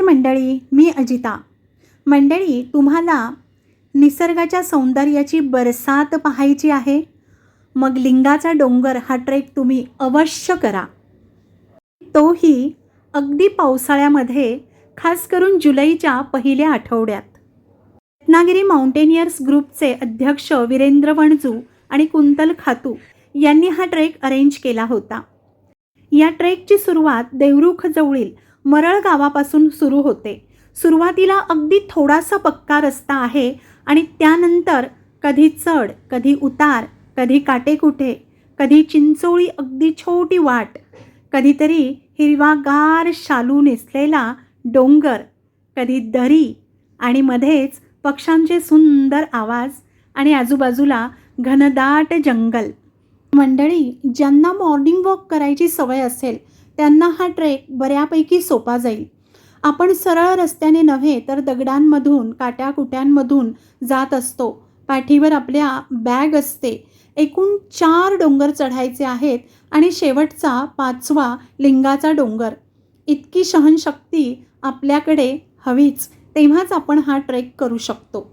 नमस्कार मंडळी मी अजिता. मंडळी तुम्हाला निसर्गाच्या सौंदर्याची बरसात पाहायची आहे? मग लिंगाचा डोंगर हा ट्रेक तुम्ही अवश्य करा. तोही अगदी पावसाळ्यामध्ये खास करून जुलैच्या पहिल्या आठवड्यात. रत्नागिरी माउंटेनियर्स ग्रुपचे अध्यक्ष वीरेंद्र वणजू आणि कुंतल खातू यांनी हा ट्रेक अरेंज केला होता. या ट्रेकची सुरुवात देवरुख जवळील मरळ गावापासून सुरू होते. सुरुवातीला अगदी थोडासा पक्का रस्ता आहे आणि त्यानंतर कधी चढ कधी उतार कधी काटेकुठे कधी चिंचोळी अगदी छोटी वाट कधीतरी हिरवागार शालू नेसलेला डोंगर कधी दरी आणि मध्येच पक्ष्यांचे सुंदर आवाज आणि आजूबाजूला घनदाट जंगल. मंडळी ज्यांना मॉर्निंग वॉक करायची सवय असेल त्यांना हा ट्रेक बऱ्यापैकी सोपा जाईल. आपण सरळ रस्त्याने नव्हे तर दगडांमधून काट्याकुट्यांमधून जात असतो. पाठीवर आपल्या बॅग असते. एकूण चार डोंगर चढायचे आहेत आणि शेवटचा पाचवा लिंगाचा डोंगर. इतकी सहनशक्ती आपल्याकडे हवीच तेव्हाच आपण हा ट्रेक करू शकतो.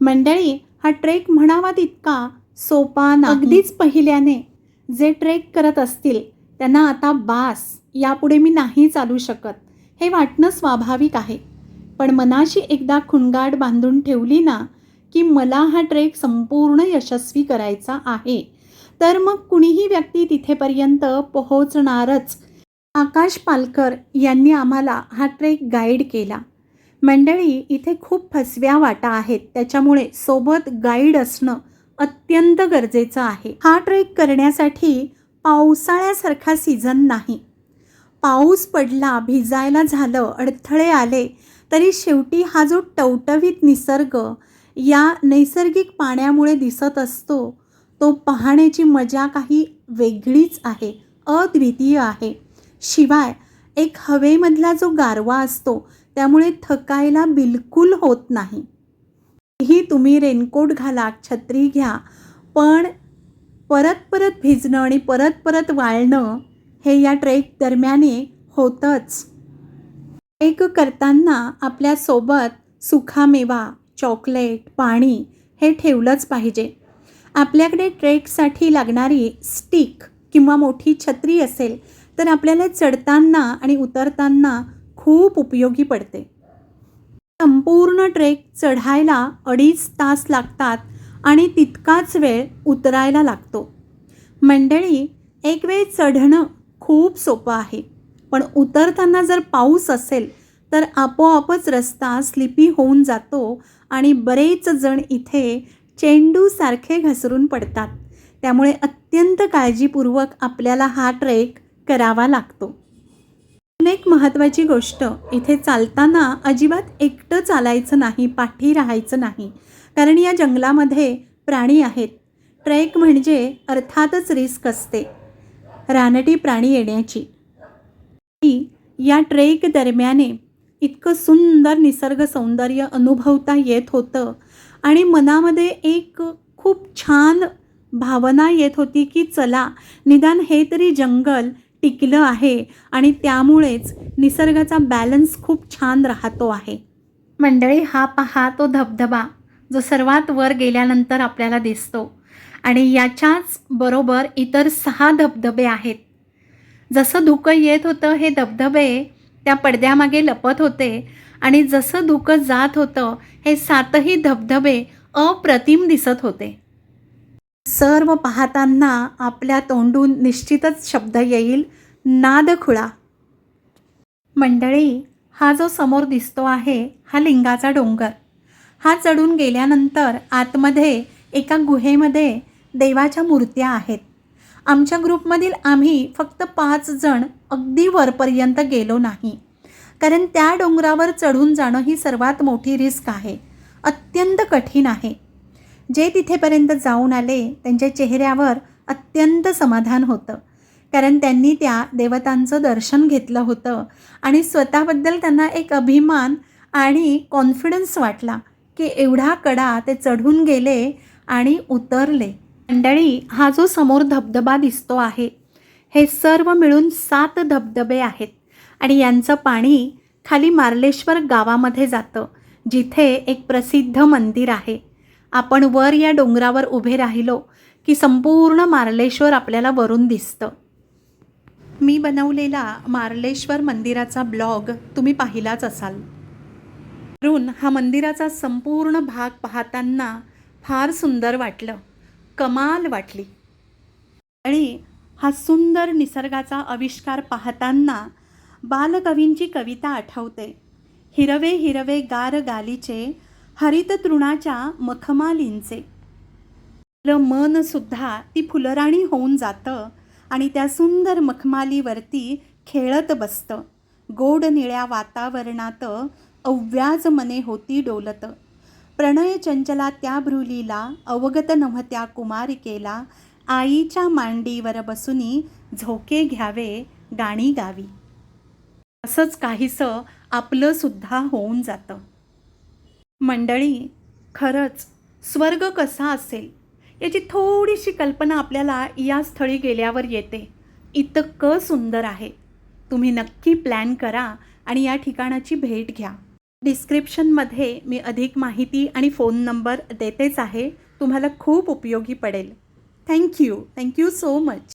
मंडळी हा ट्रेक म्हणावा तितका सोपा ना अगदीच पहिल्याने जे ट्रेक करत असतील त्यांना आता बास यापुढे मी नाही चालू शकत. हे वाटणं स्वाभाविक आहे. पण मनाशी एकदा खुणगाड बांधून ठेवली ना की मला हा ट्रेक संपूर्ण यशस्वी करायचा आहे. तर मग कुणीही व्यक्ती तिथेपर्यंत पोहोचणारच. आकाश पालकर यांनी आम्हाला हा ट्रेक गाईड केला. मंडळी इथे खूप फसव्या वाटा आहेत. त्याच्यामुळे सोबत गाईड असणं अत्यंत गरजेचं आहे. हा ट्रेक करण्यासाठी पावसाळ्यासारखा सीझन नाही. पाऊस पडला भिजायला झालं अडथळे आले तरी शेवटी हा जो टवटवीत निसर्ग या नैसर्गिक पाण्यामुळे दिसत असतो तो पाहण्याची मजा काही वेगळीच आहे अद्वितीय आहे. शिवाय एक हवेमधला जो गारवा असतो त्यामुळे थकायला बिलकुल होत नाही. ही तुम्ही रेनकोट घाला छत्री घ्या पण परत परत भिजणं आणि परत परत वाळणं हे या ट्रेक दरम्याने होतंच. ट्रेक करताना आपल्यासोबत सुखामेवा चॉकलेट पाणी हे ठेवलंच पाहिजे. आपल्याकडे ट्रेकसाठी लागणारी स्टिक किंवा मोठी छत्री असेल तर आपल्याला चढताना आणि उतरताना खूप उपयोगी पडते. संपूर्ण ट्रेक चढायला अडीच तास लागतात आणि तितकाच वेळ उतरायला लागतो. मंडळी एक वेळ चढणं खूप सोपं आहे. पण उतरताना जर पाऊस असेल तर आपोआपच रस्ता स्लिपी होऊन जातो आणि बरेच जण इथे चेंडूसारखे घसरून पडतात. त्यामुळे अत्यंत काळजीपूर्वक आपल्याला हा ट्रेक करावा लागतो. एक महत्त्वाची गोष्ट इथे चालताना अजिबात एकटं चालायचं नाही पाठी राहायचं नाही. कारण या जंगलामध्ये प्राणी आहेत. ट्रेक म्हणजे अर्थातच रिस्क असते. रानटी प्राणी येण्याची. या ट्रेक दरम्याने इतकं सुंदर निसर्ग सौंदर्य अनुभवता येत होतं. आणि मनामध्ये एक खूप छान भावना येत होती की चला निदान हे तरी जंगल टिकलं आहे आणि त्यामुळेच निसर्गाचा बॅलन्स खूप छान राहतो आहे. मंडळी हा पहा तो धबधबा जो सर्वात वर गेल्यानंतर आपल्याला दिसतो. आणि याच्याच बरोबर इतर सहा धबधबे आहेत. जसं धुकं येत होतं हे धबधबे त्या पडद्यामागे लपत होते. आणि जसं धुकं जात होतं हे सातही धबधबे अप्रतिम दिसत होते. सर्व पाहताना आपल्या तोंडून निश्चितच शब्द येईल नादखुळा मंडळी हा जो समोर दिसतो आहे हा लिंगाचा डोंगर. हा चढून गेल्यानंतर आतमध्ये एका गुहेमध्ये देवाच्या मूर्त्या आहेत. आमच्या ग्रुपमधील आम्ही फक्त पाच जण अगदी वरपर्यंत गेलो नाही. कारण त्या डोंगरावर चढून जाणं ही सर्वात मोठी रिस्क आहे. अत्यंत कठीण आहे. जे तिथेपर्यंत जाऊन आले त्यांच्या चेहऱ्यावर अत्यंत समाधान होतं. कारण त्यांनी त्या देवतांचं दर्शन घेतलं होतं आणि स्वतःबद्दल त्यांना एक अभिमान आणि कॉन्फिडन्स वाटला की एवढा कडा ते चढून गेले आणि उतरले. मंडळी हा जो समोर धबधबा दिसतो आहे हे सर्व मिळून सात धबधबे आहेत आणि यांचं पाणी खाली मार्लेश्वर गावामध्ये जातं जिथे एक प्रसिद्ध मंदिर आहे. आपण वर या डोंगरावर उभे राहिलो की संपूर्ण मार्लेश्वर आपल्याला वरून दिसतं. मी बनवलेला मार्लेश्वर मंदिराचा ब्लॉग तुम्ही पाहिलाच असाल. वरून हा मंदिराचा संपूर्ण भाग पाहताना फार सुंदर वाटलं. कमाल वाटली. आणि हा सुंदर निसर्गाचा आविष्कार पाहताना बालकवींची कविता आठवते. हिरवे हिरवे गार गालीचे हरित तृणाच्या मखमालींचे. आपलं मन सुद्धा ती फुलराणी होऊन जातं आणि त्या सुंदर मखमालीवरती खेळत बसतं. गोड निळ्या वातावरणात अव्याज मने होती डोलत. प्रणय चंचला त्या भ्रुलीला अवगत नव्हत्या कुमारिकेला आईच्या मांडीवर बसूनी झोके घ्यावे गाणी गावी. असंच काहीसं आपलं सुद्धा होऊन जातं. मंडळी खरंच स्वर्ग कसा असेल याची थोडीशी कल्पना आपल्याला या स्थळी गेल्यावर येते. इतकं सुंदर आहे. तुम्ही नक्की प्लॅन करा आणि या ठिकाणाची भेट घ्या. डिस्क्रिप्शनमध्ये मी अधिक माहिती आणि फोन नंबर देतेच आहे. तुम्हाला खूप उपयोगी पडेल. Thank you. Thank you so much.